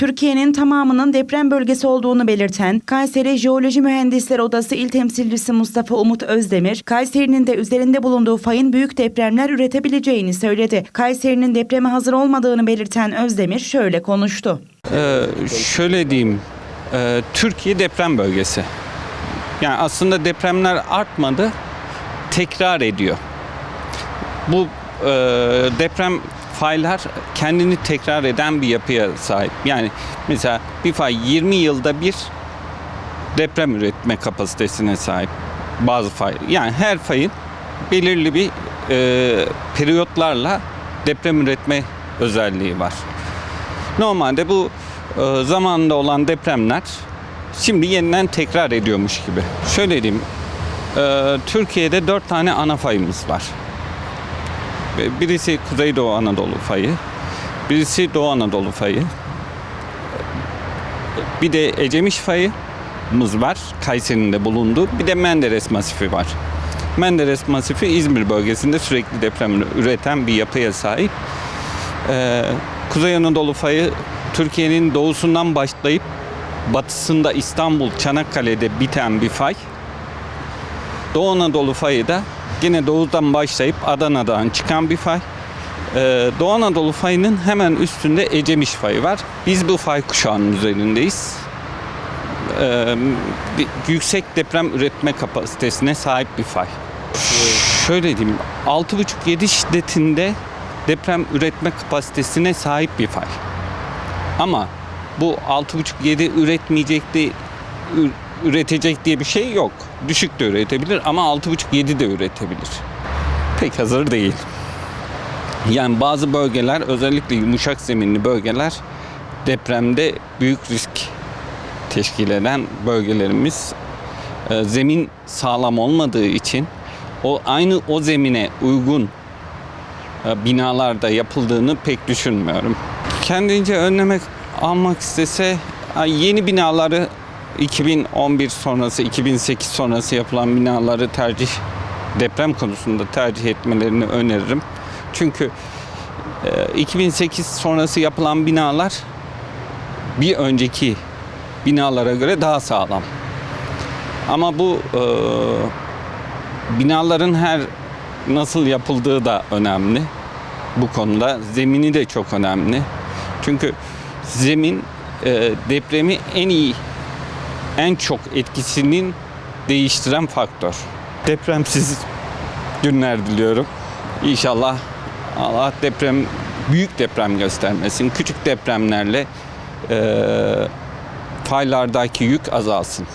Türkiye'nin tamamının deprem bölgesi olduğunu belirten Kayseri Jeoloji Mühendisleri Odası İl Temsilcisi Mustafa Umut Özdemir, Kayseri'nin de üzerinde bulunduğu fayın büyük depremler üretebileceğini söyledi. Kayseri'nin depreme hazır olmadığını belirten Özdemir şöyle konuştu. Ee, şöyle diyeyim, e, Türkiye deprem bölgesi. Yani aslında depremler artmadı, tekrar ediyor. Bu e, deprem faylar kendini tekrar eden bir yapıya sahip. Yani mesela bir fay 20 yılda bir deprem üretme kapasitesine sahip. Bazı fay. Yani her fayın belirli bir e, periyotlarla deprem üretme özelliği var. Normalde bu e, zamanında olan depremler şimdi yeniden tekrar ediyormuş gibi. Şöyle diyeyim, e, Türkiye'de dört tane ana fayımız var. Birisi Kuzeydoğu Anadolu fayı, birisi Doğu Anadolu fayı, bir de Ecemiş fayımız var, Kayseri'nin de bulunduğu, bir de Menderes Masifi var. Menderes Masifi İzmir bölgesinde sürekli deprem üreten bir yapıya sahip. Ee, Kuzey Anadolu fayı Türkiye'nin doğusundan başlayıp batısında İstanbul, Çanakkale'de biten bir fay. Doğu Anadolu fayı da yine doğudan başlayıp Adana'dan çıkan bir fay. Ee, Doğu Anadolu fayının hemen üstünde Ecemiş fayı var. Biz bu fay kuşağının üzerindeyiz. Ee, yüksek deprem üretme kapasitesine sahip bir fay. Şöyle diyeyim, 6,5-7 şiddetinde deprem üretme kapasitesine sahip bir fay. Ama bu 6,5-7 üretmeyecek de üretecek diye bir şey yok. Düşük de üretebilir ama 6,5-7 de üretebilir. Pek hazır değil. Yani bazı bölgeler özellikle yumuşak zeminli bölgeler depremde büyük risk teşkil eden bölgelerimiz e, zemin sağlam olmadığı için o aynı o zemine uygun e, binalarda yapıldığını pek düşünmüyorum. Kendince önlemek almak istese yeni binaları 2011 sonrası 2008 sonrası yapılan binaları tercih deprem konusunda tercih etmelerini öneririm. Çünkü e, 2008 sonrası yapılan binalar bir önceki binalara göre daha sağlam. Ama bu e, binaların her nasıl yapıldığı da önemli. Bu konuda zemini de çok önemli. Çünkü zemin e, depremi en iyi, en çok etkisinin değiştiren faktör. Depremsiz günler diliyorum. İnşallah Allah deprem büyük deprem göstermesin. Küçük depremlerle e, faylardaki yük azalsın.